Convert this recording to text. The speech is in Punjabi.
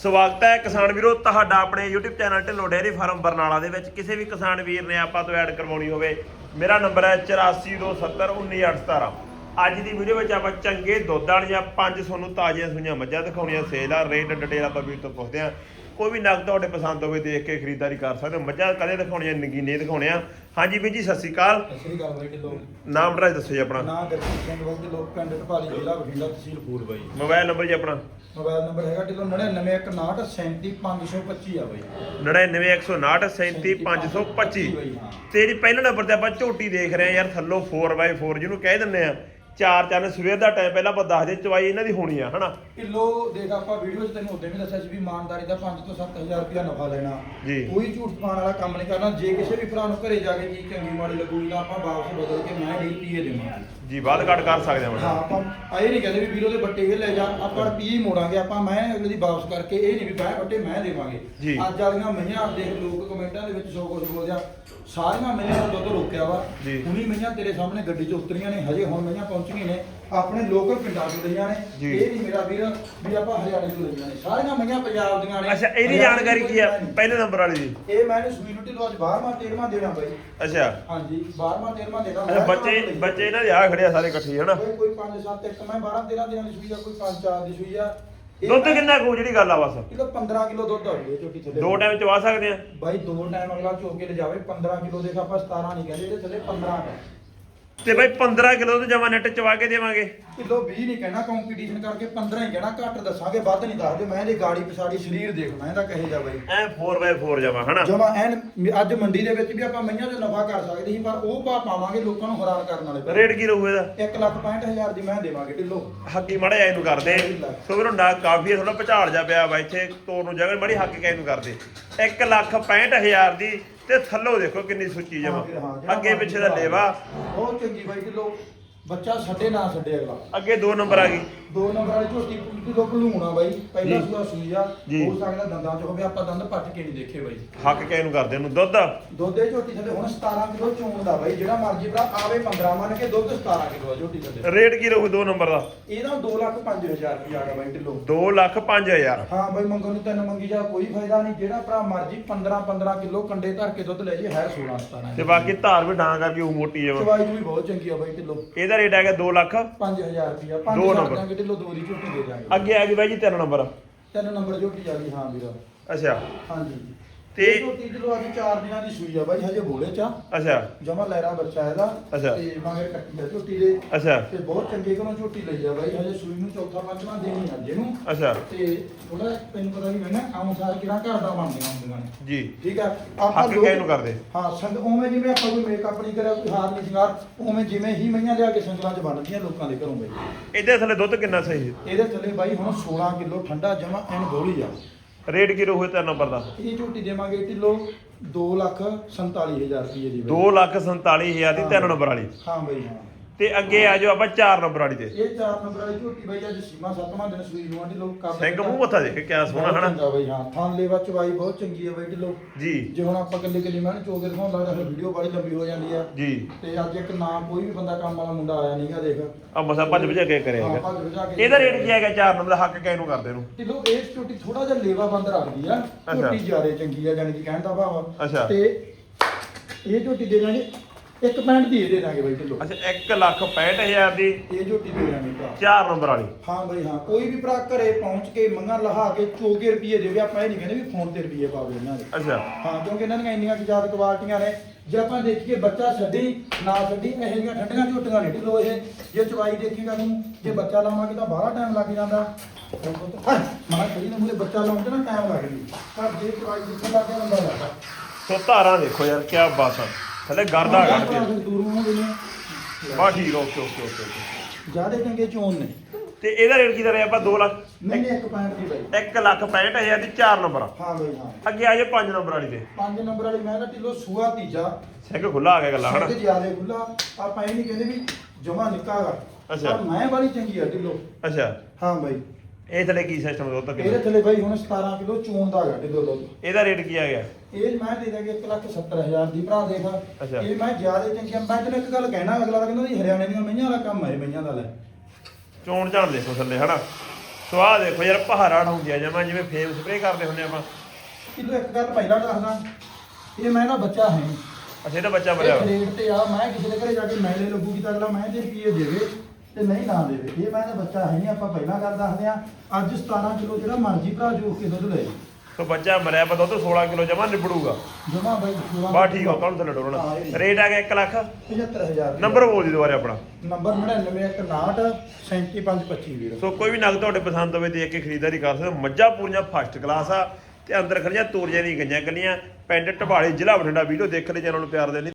ਸਵਾਗਤ ਹੈ ਕਿਸਾਨ ਵੀਰੋ, ਤੁਹਾਡਾ ਆਪਣੇ YouTube channel Dhillon dairy farm Barnala ਦੇ ਵਿੱਚ। ਕਿਸੇ ਵੀ ਕਿਸਾਨ ਵੀਰ ਨੇ ਆਪਾਂ ਤੋਂ ਐਡ ਕਰਵਾਉਣੀ ਹੋਵੇ, ਮੇਰਾ ਨੰਬਰ ਹੈ 8427191817 ਅੱਜ ਦੀ ਵੀਡੀਓ ਵਿੱਚ ਆਪਾਂ ਚੰਗੇ ਦੁੱਧ ਵਾਲੀਆਂ ਪੰਜ ਤੁਹਾਨੂੰ ਤਾਜ਼ੀਆਂ ਸੂਈਆਂ ਮੱਝਾਂ ਦਿਖਾਉਣੀਆਂ, ਸੇਲ ਆ, ਰੇਟ ਡਿਟੇਲ ਆਪਾਂ ਵੀਰ ਤੋਂ ਪੁੱਛਦੇ ਆ ਕੋਈ ਵੀ ਨਗ ਤੁਹਾਡੇ ਪਸੰਦ ਹੋਵੇ ਦੇਖ ਕੇ ਖਰੀਦਦਾਰੀ ਕਰ ਸਕਦੇ ਹੋ। ਮੱਝਾਂ ਕਦੇ ਦਿਖਾਉਣੀਆਂ ਨਗੀਨੇ ਦਿਖਾਉਣੀਆਂ ਹਾਂਜੀ ਵੀਰ ਜੀ ਸਤਿ ਸ਼੍ਰੀ ਅਕਾਲ। ਸਤਿ ਸ਼੍ਰੀ ਅਕਾਲ ਬਾਈ ਢਿੱਲੋਂ ਨਾਮ ਡਰਾਈ ਦੱਸੋ ਜੀ ਆਪਣਾ। ਨਾਂ ਗੁਰਜੀਤ ਸਿੰਘ ਵਕਤ ਲੋਕ ਪਿੰਡ ਢਪਾਲੀ ਜ਼ਿਲ੍ਹਾ ਬਠਿੰਡਾ ਤਹਿਸੀਲ ਫੂਲ ਬਾਈ। ਮੋਬਾਈਲ ਨੰਬਰ ਜੀ ਆਪਣਾ। ਮੋਬਾਈਲ ਨੰਬਰ ਹੈਗਾ ਢਿੱਲੋਂ 9919375525 ਆ ਬਾਈ। 9919135525 ਬਾਈ ਹਾਂ ਤੇਰੀ ਪਹਿਲੇ ਨੰਬਰ ਤੇ ਆਪਾਂ ਝੋਟੀ ਦੇਖ ਰਹੇ ਆ ਯਾਰ ਥੱਲੋਂ 4x4 ਜਿਹਨੂੰ ਕਹਿ ਦਿੰਦੇ ਆ ਚਾਰ ਚੰਨ ਸਵੇਰ ਦਾ ਟਾਈਮ ਪਹਿਲਾਂ ਆਪਾਂ ਦੱਸ ਦੇ ਚਵਾਈ ਇਹਨਾਂ ਦੀ ਹੋਣੀ ਆ ਹਨਾ? ਕਿਲੋ ਦੇਖ ਆਪਾਂ ਵੀਡੀਓ 'ਚ ਤੈਨੂੰ ਉਦੋਂ ਵੀ ਦੱਸਿਆ ਸੀ ਵੀ ਇਮਾਨਦਾਰੀ ਦਾ 5 ਤੋਂ 7000 ਰੁਪਇਆ ਨਫਾ ਲੈਣਾ। ਜੀ। ਕੋਈ ਝੂਠ ਪਾਉਣ ਵਾਲਾ ਕੰਮ ਨਹੀਂ ਕਰਨਾ। ਜੇ ਕਿਸੇ ਵੀ ਭਰਾ ਨੂੰ ਘਰੇ ਜਾ ਕੇ ਚੀਜ਼ ਚੰਗੀ ਮਾੜੀ ਲੱਗੂਗੀ ਤਾਂ ਆਪਾਂ ਵਾਪਸ ਬਦਲ ਕੇ ਮੈਂ ਡੀ ਪੀਏ ਦੇਵਾਂਗੇ। ਜੀ ਬਾਅਦ ਘੱਟ ਕਰ ਸਕਦੇ ਆ ਹਾਂ ਹੁਣ ਆਪਾਂ ਆਏ ਨਹੀਂ ਕਹਿੰਦੇ ਵੀ ਵੀਰੋ ਦੇ ਬੱਟੇ ਇਹ ਲੈ ਜਾ ਆਪਾਂ ਰੁਪਈਏ ਹੀ ਮੋੜਾਂਗੇ ਆਪਾਂ ਮੈਂ ਅਗਲੇ ਦੀ ਵਾਪਸ ਕਰਕੇ ਇਹ ਨਹੀਂ ਵੀ ਬਾਹਰ ਬੱਟੇ ਮੈਂ ਦੇਵਾਂਗੇ। ਜੀ। ਅੱਜ ਵਾਲੀਆਂ ਮਈਆਂ ਦੇਖ ਲੋਕ ਕਮੈਂਟਾਂ ਦੇ ਵਿੱਚ ਸੌ ਕੁਝ ਬੋਲਦੇ ਆ ਸਾਰੀਆਂ ਮਈਆਂ ਦਾ ਦੁੱਧ ਰੋਕਿਆ ਵਾ। ਜੀ। ਹੁਣੀ ਮਈਆਂ ਤੇਰੇ ਸਾਹਮਣੇ ਗੱਡੀ 'ਚ ਉਤਰੀਆਂ ਨੇ ਹਜੇ ਹੁਣ ਮਈਆਂ ਪਹੁੰਚੀਆਂ ਨੇ ਆਪਣੇ ਲੋਕਲ ਪਿੰਡਾਂ ਤੋਂ ਲਈਆਂ ਨੇ। ਜੀ। ਇਹ ਨਹੀਂ ਮੇਰਾ ਵੀਰ ਵੀ ਆਪਾਂ ਹਰਿਆਣੇ ਤੋਂ ਲਈਆਂ ਨੇ। ਸਾਰੀਆਂ ਮਈਆਂ ਪੰਜਾਬ ਦੀਆਂ ਨੇ। ਅੱਛਾ ਇਹਦੀ ਹਰਿਆਣੇ ਜਾਣਕਾਰੀ ਕੀ ਆ? ਤੋਂ ਪਹਿਲੇ ਨੰਬਰ ਵਾਲੀ ਦੀ ਨੇ। ਇਹ ਮੈਂ ਸੂਈ ਨੂੰ ਢਿੱਲੋਂ ਅੱਜ 12ਵਾਂ 13ਵਾਂ ਦੇਣਾ ਬਾਈ। ਅੱਛਾ। ਹਾਂਜੀ 12ਵਾਂ 13ਵਾਂ ਦੇਣਾ। ਅੱਛਾ ਬੱਚੇ ਬੱਚੇ ਇਹਨਾਂ ਦੇ ਆ ਖੜੇ ਆ ਸਾਰੇ ਇਕੱਠੇ ਹਨਾ? ਕੋਈ ਕੋਈ 5 7 ਇੱਕ ਮੈਂ 12 13 ਦਿਨਾਂ ਦੀ ਸੂਈ ਆ ਕੋਈ 5 4 ਦੀ ਸੂਈ ਆ। ਇਹ ਦੁੱਧ ਕਿੰਨਾ ਕੂ ਜਿਹੜੀ ਗੱਲ ਆ ਬਸ? ਕਿਲੋ 15 ਕਿਲੋ ਦੁੱਧ ਜੀ ਝੋਟੀ ਥੱਲੇ। ਦੋ ਟਾਈਮ ਚਵਾ ਸਕਦੇ ਆ? ਬਾਈ ਦੋ ਟਾਈਮ ਅਗਲਾ ਚੋ ਕੇ ਲਿਜਾਵੇ 15 ਕਿਲੋ ਦੇ ਆਪਾਂ 17 ਨਹੀਂ ਕਹਿੰਦੇ ਇਹਦੇ ਥੱਲੇ 15 ਹੈ ਤੇ ਬਾਈ 15 ਕਿਲੋ ਤੋਂ ਜਮਾ ਨੈਟ ਚਵਾ ਕੇ ਦੇਵਾਂਗੇ। ਕਿਲੋ 20 ਨਹੀਂ ਕਹਿਣਾ ਕੰਪੀਟੀਸ਼ਨ ਕਰਕੇ 15 ਹੀ ਕਹਿਣਾ ਘੱਟ ਦੱਸਾਂਗੇ ਵੱਧ ਨਹੀਂ ਦੱਸਦੇ। ਮੈਂ ਇਹਦੀ ਗਾੜੀ ਪਛਾੜੀ ਸਰੀਰ ਦੇਖਣਾ ਇਹਦਾ ਕਹੇ ਜਾ ਬਾਈ। ਐ 4x4 ਜਮਾ ਹਨਾ? ਜਮਾ ਐਨ ਅੱਜ ਮੰਡੀ ਦੇ ਵਿੱਚ ਵੀ ਆਪਾਂ ਮਈਆਂ ਤੋਂ ਨਫਾ ਕਰ ਸਕਦੇ ਸੀ ਪਰ ਉਹ ਪਾ ਪਾਵਾਂਗੇ ਲੋਕਾਂ ਨੂੰ ਹੈਰਾਨ ਕਰਨ ਵਾਲੇ ਰੇਟ ਕੀ ਰਹੂ ਇਹਦਾ? 1 ਲੱਖ 65000 ਦੀ ਮੈਂ ਦੇਵਾਂਗੇ ਢਿੱਲੋ ਹੱਕੀ ਮੜਾ ਇਹਨੂੰ ਕਰਦੇ। ਸੋ ਵੀਰੋ ਨਾ ਕਾਫੀ ਥੋੜਾ ਭਚਾਲ ਜਾ ਪਿਆ ਵਾ ਇੱਥੇ ਤੋਰ ਨੂੰ ਜਗ੍ਹਾ ਮੜੀ ਹੱਕ ਕੇ ਇਹਨੂੰ ਕਰਦੇ। 1 ਲੱਖ 65000 ਦੀ ਤੇ ਥੱਲੋਂ ਦੇਖੋ ਕਿੰਨੀ ਸੁੱਚੀ ਜਮਾ ਅੱਗੇ ਪਿੱਛੇ ਦਾ ਲੇਵਾ। ਬਹੁਤ ਚੰਗੀ ਬਾਈ ਢਿੱਲੋ ਬੱਚਾ ਛੱਡੇ ਨਾ ਛੱਡੇ ਅਗਲਾ। ਅੱਗੇ ਦੋ ਨੰਬਰ ਆ ਗਈ। ਦੋ ਨੰਬਰ ਵਾਲੀ ਝੋਟੀ ਪੂਰੀ ਤੋਂ ਭਲੂਣਾ ਬਾਈ ਪਹਿਲਾ ਜੀ। ਸੂਆ ਸੂਈ ਆ ਜੀ। ਹੋ ਸਕਦਾ ਦੰਦਾਂ ਚ ਹੋਵੇ ਆਪਾਂ ਦੰਦ ਪੱਟ ਕੇ ਨਹੀਂ ਦੇਖੇ ਬਾਈ। ਹੱਕ ਕੇ ਇਹਨੂੰ ਕਰਦੇ ਇਹਨੂੰ ਦੁੱਧ। ਦੁੱਧ ਇਹ ਝੋਟੀ ਥੱਲੇ ਹੁਣ 17 ਕਿਲੋ ਚੋਣ ਦਾ ਬਾਈ ਜਿਹੜਾ ਮਰਜ਼ੀ ਭਰਾ ਆਵੇ 15 ਮੰਨ ਕੇ ਦੁੱਧ 17 ਕਿਲੋ ਆ ਝੋਟੀ ਥੱਲੇ। ਰੇਟ ਕੀ ਰਹੂ ਦੋ ਨੰਬਰ ਦਾ? ਇਹਦਾ 2 ਲੱਖ 5000 ਰੁਪਏ ਆ ਗਿਆ ਬਾਈ ਢਿੱਲੋ। 2 ਲੱਖ 5000 ਹਾਂ ਬਾਈ ਮੰਗਣ ਨੂੰ ਤੈਨੂੰ ਮੰਗੀ ਜਾ ਕੋਈ ਫਾਇਦਾ ਨਹੀਂ। ਜਿਹੜਾ ਭਰਾ ਮਰਜ਼ੀ 15 15 ਕਿਲੋ ਕੰਡੇ ਧਰ ਕੇ ਦੁੱਧ ਲੈ ਜੇ ਹੈ 16 17 ਤੇ ਬਾਕੀ ਧਾਰ ਵੀ ਡਾਂ ਕਰਕੇ ਉਹ ਮੋਟੀ ਜਮਾ ਚਵਾਈ ਵੀ ਬਹੁਤ ਚੰਗੀ ਆ ਬਾਈ ਢਿੱਲੋ। ਇਹਦਾ ਰੇਟ ਹੈਗਾ 2 ਲੱਖ। 5000 ਰੁਪਏ ਦੋ ਪੰਜ ਨੰਬਰ। ਢਿੱਲੋ ਦੋ ਦੀ ਝੋਟੀ ਦੇ ਦਾਂਗੇ ਅੱਗੇ ਆ ਗਈ ਬਾਈ ਜੀ ਤਿੰਨ ਨੰਬਰ। ਤਿੰਨ ਨੰਬਰ ਝੋਟੀ ਆ ਗਈ ਹਾਂ ਵੀਰ। ਅੱਛਾ। ਹਾਂਜੀ। ਤੇ- ਤੇ ਝੋਟੀ ਢਿੱਲੋ ਅੱਜ 4 ਦਿਨਾਂ ਦੀ ਸੂਈ ਆ ਬਾਈ ਹਜੇ ਬੋਲੇ ਚ। ਅੱਛਾ। ਜਮਾ ਲਹਿਰਾ ਬੱਚਾ ਇਹਦਾ। ਅੱਛਾ। ਤੇ ਮਗਰ ਕੱਟੀ ਆ ਝੋਟੀ ਦੇ। ਅੱਛਾ। ਤੇ ਬਹੁਤ ਚੰਗੇ ਕੋਲੋਂ ਝੋਟੀ ਲਈ ਆ ਬਾਈ ਹਜੇ ਸੂਈ ਨੂੰ ਚੌਥਾ ਪੰਜਵਾਂ ਦੇਣੀ ਆ ਜਿਹਨੂੰ ਅੱਛਾ। ਤੇ ਥੋੜਾ ਤੈਨੂੰ ਪਤਾ ਵੀ ਮੈਂ ਨਾ ਕੰਮ ਸਾਰ ਕਿਹੜਾ ਘਰ ਦਾ ਬਣਦੀਆਂ ਹੁੰਦੀਆਂ ਨੇ ਜੀ। ਠੀਕ ਆ? ਆਪਾਂ ਹੱਕ ਲੋਕ- ਨੂੰ ਕਰਦੇ। ਹਾਂ ਸੰਗ ਉਵੇਂ ਜਿਵੇਂ ਆਪਾਂ ਕੋਈ ਮੇਕਅਪ ਨਹੀਂ ਕਰਿਆ ਕੋਈ ਹਾਰ ਨਹੀਂ ਸ਼ਿੰਗਾਰ ਉਵੇਂ ਜਿਵੇਂ ਹੀ ਮਈਆਂ ਲਿਆ ਕੇ ਸੰਗਲਾਂ 'ਚ ਬਣਦੀਆਂ ਲੋਕਾਂ ਦੇ ਘਰੋਂ ਬਾਈ। ਇਹਦੇ ਥੱਲੇ ਦੁੱਧ ਕਿੰਨਾ ਸਹੀ? ਹੈ ਇਹਦੇ ਥੱਲੇ ਬਾਈ ਹੁਣ 16 ਕਿਲੋ ਠੰਡਾ ਜਮਾ ਐਨ ਗੋਲੀ ਆ। ਰੇਟ ਕੀ ਰਹੂ ਤਿੰਨ ਨੰਬਰ ਦਾ? ਇਹ ਝੋਟੀ ਦੇਵਾਂਗੇ ਕਿਲੋ 2 ਲੱਖ 47000 ਰੁਪਏ ਦੀ ਬਾਈ। 2 ਲੱਖ 47000 ਦੀ ਤਿੰਨ ਨੰਬਰ ਵਾਲੀ। ਹਾਂ ਬਾਈ ਹਾਂ। ਤੇ ਅੱਗੇ ਆ ਜਾਓ ਆਪਾਂ 4 ਨੰਬਰ ਵਾਲੀ ਤੇ। ਇਹ ਚਾਰ ਨੰਬਰ ਵਾਲੀ ਝੋਟੀ ਬਾਈ ਅੱਜ ਸੀਮਾ ਸੱਤਵਾਂ ਦਿਨ ਸੂਈ ਨੂੰ ਆਂਦੀ ਲੋਕ ਕੰਮ ਸਿੰਘ ਮੂੰਹ ਮੱਥਾ ਦੇਖ ਕਿਆ ਸੋਹਣਾ ਹਨਾ? ਚੰਗਾ ਬਾਈ ਹਾਂ ਥਾਂ ਲੈਵਾ ਚਵਾਈ ਬਹੁਤ ਚੰਗੀ ਆ ਬਾਈ ਢਿੱਲੋ। ਜੀ। ਜੇ ਹੁਣ ਆਪਾਂ ਕੱਲੇ ਕੱਲੇ ਮੈਂ ਚੋਕੇ ਦਿਖਾਉਣ ਲੱਗਦਾ ਫਿਰ ਵੀਡੀਓ ਬੜੀ ਲੰਬੀ ਹੋ ਜਾਂਦੀ ਆ। ਜੀ। ਤੇ ਅੱਜ ਇੱਕ ਨਾ ਕੋਈ ਵੀ ਬੰਦਾ ਕੰਮ ਵਾਲਾ ਮੁੰਡਾ ਆਇਆ ਨਹੀਂਗਾ ਦੇਖ। ਆ ਮਸਾ ਭੱਜ ਭਜਾ ਕੇ ਹਾਂ, ਕਰੇਗਾ ਕੇ- ਇਹਦਾ ਰੇਟ ਕੀ ਹੈਗਾ 4 ਨੰਬਰ ਦਾ? ਹੱਕ ਕਹਿ ਨੂੰ ਕਰਦੇ ਨੂੰ? ਢਿੱਲੋਂ ਇਹ ਝੋਟੀ ਥੋੜਾ ਜਿਹਾ ਲੇਵਾ ਬੰਦ ਰੱਖਦੀ ਆ। ਅੱਛਾ। ਝੋਟੀ ਜ਼ਿਆਦਾ ਚੰਗੀ ਆ ਜਾਨੀ ਕਿ ਕਹਿਣ ਦਾ ਭਾਵ ਆ। ਅੱਛਾ। ਤੇ ਇਹ ਝੋਟੀ ਦੇ ਦਾਂਗੇ ਇੱਕ ਪੈਂਟ ਦੀ ਇਹ ਦੇ ਦਾਂਗੇ ਬਾਈ ਢਿੱਲੋਂ ਅੱਛਾ 1 ਲੱਖ 65000 ਦੀ। ਇਹ ਝੋਟੀ ਦੇ ਦਾਂਗੇ ਭਰਾ। 4 ਨੰਬਰ ਵਾਲੀ। ਹਾਂ ਬਈ ਹਾਂ। ਕੋਈ ਵੀ ਭਰਾ ਘਰੇ ਪਹੁੰਚ ਕੇ ਮੰਗਾ ਲਹਾ ਕੇ ਚੋਗੇ ਰੁਪਏ ਦੇਵੇ ਆਪਾਂ ਇਹ ਨਹੀਂ ਕਹਿੰਦੇ ਵੀ ਫੋਨ ਤੇ ਰੁਪਏ ਪਾਵੇ ਇਹਨਾਂ ਦੇ। ਅੱਛਾ। ਹਾਂ ਕਿਉਂਕਿ ਇਹਨਾਂ ਦੀਆਂ ਇੰਨੀਆਂ ਜ਼ਿਆਦਾ ਕੁਆਲਟੀਆਂ ਨੇ। ਜੇ ਆਪਾਂ ਦੇਖੀਏ ਬੱਚਾ ਛੱਡੀ ਨਾ ਛੱਡੀ ਇਹੋ ਜਿਹੀਆਂ ਠੰਡੀਆਂ ਝੋਟੀਆਂ ਨਹੀਂ ਢਿੱਲੋ ਇਹ। ਜੇ ਚਵਾਈ ਦੇਖੀਗਾ ਨੂੰ ਜੇ ਬੱਚਾ ਲਾਵਾਂਗੇ ਤਾਂ ਬਾਹਲਾ ਟਾਈਮ ਲੱਗ ਜਾਂਦਾ। ਮਾਂ ਕਹੀ ਨਾ ਮੂਰੇ ਬੱਚਾ ਲਾਉਣ ਤੇ ਨਾ ਟਾਈਮ ਲੱਗ ਜੂ ਪਰ ਜੇ ਚਵਾਈ ਦੇਖਣ ਲੱਗ ਲੱਗਦਾ ਸੋ ਧਾਰਾਂ ਦੇਖੋ ਯਾਰ ਕੀ ਬਾਤ ਆ। ਥੱਲੇ ਗਰਦਾ ਕੱਢਦੇ ਦੂਰੋਂ ਹੁੰਦੇ ਨੇ। ਬਾ ਠੀਕ ਓਕੇ ਓਕੇ ਓਕੇ ਓਕੇ। ਜਿਆਦੇ ਚੰਗੇ ਚੋਣ ਨੇ। ਤੇ ਇਹਦਾ ਰੇਟ ਕੀ ਦਾ ਰਿਹਾ ਆਪਾਂ 2 ਲੱਖ? ਨਹੀਂ ਨਹੀਂ ਇੱਕ ਪੁਆਇੰਟ ਦੀ ਬਾਈ। 1 ਲੱਖ 65000 ਦੀ 4 ਨੰਬਰ ਹਾਂ ਬਾਈ ਹਾਂ। ਅੱਗੇ ਆ ਜਾਓ 5 ਨੰਬਰ ਵਾਲੀ ਤੇ। ਪੰਜ ਨੰਬਰ ਵਾਲੀ ਮੈਂ ਤਾਂ ਢਿੱਲੋ ਸੂਆ ਤੀਜਾ। ਸਿੰਘ ਖੁੱਲਾ ਆ ਗਿਆ ਗੱਲਾਂ ਹਨਾ? ਜਿਆਦੇ ਖੁੱਲਾ ਆਪਾਂ ਇਹ ਨਹੀਂ ਕਹਿੰਦੇ ਵੀ ਜਮਾ ਨਿੱਕਾਗਾ ਅੱਛਾ। ਮੈਂ ਵਾਲੀ ਚੰਗੀ ਆ ਢਿੱਲੋ। ਅੱਛਾ। ਹਾਂ ਬਾਈ। ਇਹ ਥੱਲੇ ਕੀ ਸਿਸਟਮ ਦੁੱਧ ਇਹਦੇ ਕਿੰਨਾ? ਥੱਲੇ ਬਾਈ ਹੁਣ 17 ਕਿਲੋ ਚੂਨ ਦਾ ਹੈਗਾ ਢਿੱਲੋ ਦੁੱਧ। ਇਹਦਾ ਰੇਟ ਕੀ ਆ ਗਿਆ? ਇਹ ਮੈਂ ਦੇ ਦਾਂਗੇ 170000 ਦੀ ਭਰਾ ਦੇਖ। ਅੱਛਾ। ਇਹ ਮੈਂ ਜਿਆਦੇ ਚੰਗੀ ਆ। ਮੈਂ ਤੈਨੂੰ ਇੱਕ ਗੱਲ ਕਹਿਣਾ ਅਗਲਾ ਕਹਿੰਦਾ ਜੀ ਹਰਿਆਣੇ ਦੀਆਂ ਮਈਆਂ ਵਾਲਾ ਕੰਮ ਹੈ ਮਈਆਂ ਦਾ ਲੈ। ਚੋਣ ਝਾਣ ਦੇਖੋ ਥੱਲੇ ਹਨਾ? ਸੋ ਆਹ ਦੇਖੋ ਯਾਰ ਪਹਾੜਾਂ ਹੁੰਦੀਆਂ ਜਮਾ ਜਿਵੇਂ ਫੇਮ ਸਪਰੇ ਕਰਦੇ ਹੁੰਦੇ ਆਪਾਂ। ਕਿਲੋ ਇੱਕ ਗੱਲ ਪਹਿਲਾਂ ਦੱਸਦਾ ਇਹ ਮੈਂ ਨਾ ਬੱਚਾ ਹੈ ਅੱਛਾ ਇਹਦਾ ਬੱਚਾ ਮਰਿਆ ਇਹ ਵਾ। ਰੇਟ ਤੇ ਆ ਮੈਂ ਕਿਸੇ ਦੇ ਘਰੇ ਜਾ ਕੇ ਮੈਲੇ ਲੱਗੂਗੀ ਤਾਂ ਅਗਲਾ ਮੈਂ ਦੇ ਰੁਪਏ ਦੇਵੇ। ਤੇ ਨਹੀਂ ਨਾ ਦੇਵੇ। ਇਹ ਮੈਂ ਤਾਂ ਬੱਚਾ ਹੈ ਨਹੀਂ ਆਪਾਂ ਪਹਿਲਾਂ ਗੱਲ ਦੱਸਦੇ ਆ ਅੱਜ 17 ਕਿਲੋ ਜਿਹੜਾ ਮਰਜ਼ੀ ਭਰਾ ਜੋ ਕੇ ਦੁੱਧ ਲੈ ਸੋ ਬੱਚਾ ਮਰਿਆ ਵਾ ਦੁੱਧ 16 ਕਿਲੋ ਜਮਾ ਨਿਬੜੂਗਾ। ਜਮਾ ਬਾਈ ਬਾ ਠੀਕ ਆ ਕਾਹਨੂੰ ਥੱਲੇ ਡੋਲਣਾ। ਰੇਟ ਆ ਗਿਆ 1 ਲੱਖ 75000 ਨੰਬਰ ਬੋਲ ਦੀ ਦੁਬਾਰੇ ਆਪਣਾ। ਨੰਬਰ 9961 37525 ਵੀਰ। ਸੋ ਕੋਈ ਵੀ ਨਗ ਤੁਹਾਡੇ ਪਸੰਦ ਹੋਵੇ ਦੇਖ ਕੇ ਖਰੀਦਦਾਰੀ ਕਰ ਸਕਦੇ ਮੱਝਾਂ ਪੂਰੀਆਂ ਫਸਟ ਕਲਾਸ ਆ ਤੇ ਅੰਦਰ ਖੜੀਆਂ ਤੋਰੀਆਂ ਨਹੀਂ ਗਈਆਂ ਕੱਲੀਆਂ। ਪਿੰਡ ਢਬਾਲੇ ਜ਼ਿਲ੍ਹਾ ਬਠਿੰਡਾ ਵੀਡੀਓ ਦੇਖਣ ਲਈ ਚੈਨਲ ਨੂੰ ਪਿਆਰ ਦੇਣ ਲਈ